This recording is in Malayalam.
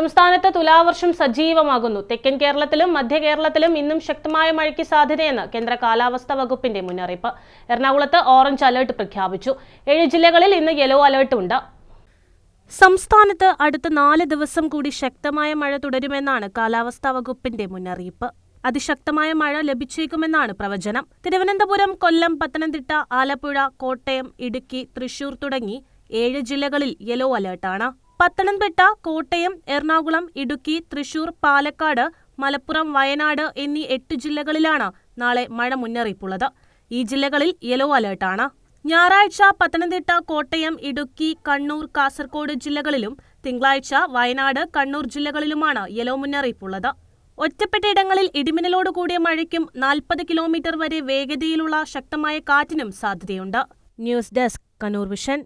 സംസ്ഥാനത്ത് തുലാവർഷം സജീവമാകുന്നു. തെക്കൻ കേരളത്തിലും മധ്യ കേരളത്തിലും ഇന്നും ശക്തമായ മഴയ്ക്ക് സാധ്യതയെന്ന് കേന്ദ്ര കാലാവസ്ഥാ വകുപ്പിന്റെ മുന്നറിയിപ്പ്. എറണാകുളത്ത് ഓറഞ്ച് അലേർട്ട് പ്രഖ്യാപിച്ചു. ഏഴ് ജില്ലകളിൽ ഇന്ന് യെല്ലോ അലേർട്ട് ഉണ്ട്. സംസ്ഥാനത്ത് അടുത്ത നാല് ദിവസം കൂടി ശക്തമായ മഴ തുടരുമെന്നാണ് കാലാവസ്ഥാ വകുപ്പിന്റെ മുന്നറിയിപ്പ്. അതിശക്തമായ മഴ ലഭിച്ചേക്കുമെന്നാണ് പ്രവചനം. തിരുവനന്തപുരം കൊല്ലം പത്തനംതിട്ട ആലപ്പുഴ കോട്ടയം ഇടുക്കി തൃശൂർ തുടങ്ങി ഏഴ് ജില്ലകളിൽ യെല്ലോ അലർട്ടാണ്. പത്തനംതിട്ട കോട്ടയം എറണാകുളം ഇടുക്കി തൃശൂർ പാലക്കാട് മലപ്പുറം വയനാട് എന്നീ എട്ട് ജില്ലകളിലാണ് നാളെ മഴ മുന്നറിയിപ്പുള്ളത്. ഈ ജില്ലകളിൽ യെല്ലോ അലേർട്ടാണ്. ഞായറാഴ്ച പത്തനംതിട്ട കോട്ടയം ഇടുക്കി കണ്ണൂർ കാസർഗോഡ് ജില്ലകളിലും തിങ്കളാഴ്ച വയനാട് കണ്ണൂർ ജില്ലകളിലുമാണ് യെല്ലോ മുന്നറിയിപ്പുള്ളത്. ഒറ്റപ്പെട്ട ഇടങ്ങളിൽ ഇടിമിന്നലോട് കൂടിയ മഴയ്ക്കും നാൽപ്പത് കിലോമീറ്റർ വരെ വേഗതയിലുള്ള ശക്തമായ കാറ്റിനും സാധ്യതയുണ്ട്. News desk Kannur vision.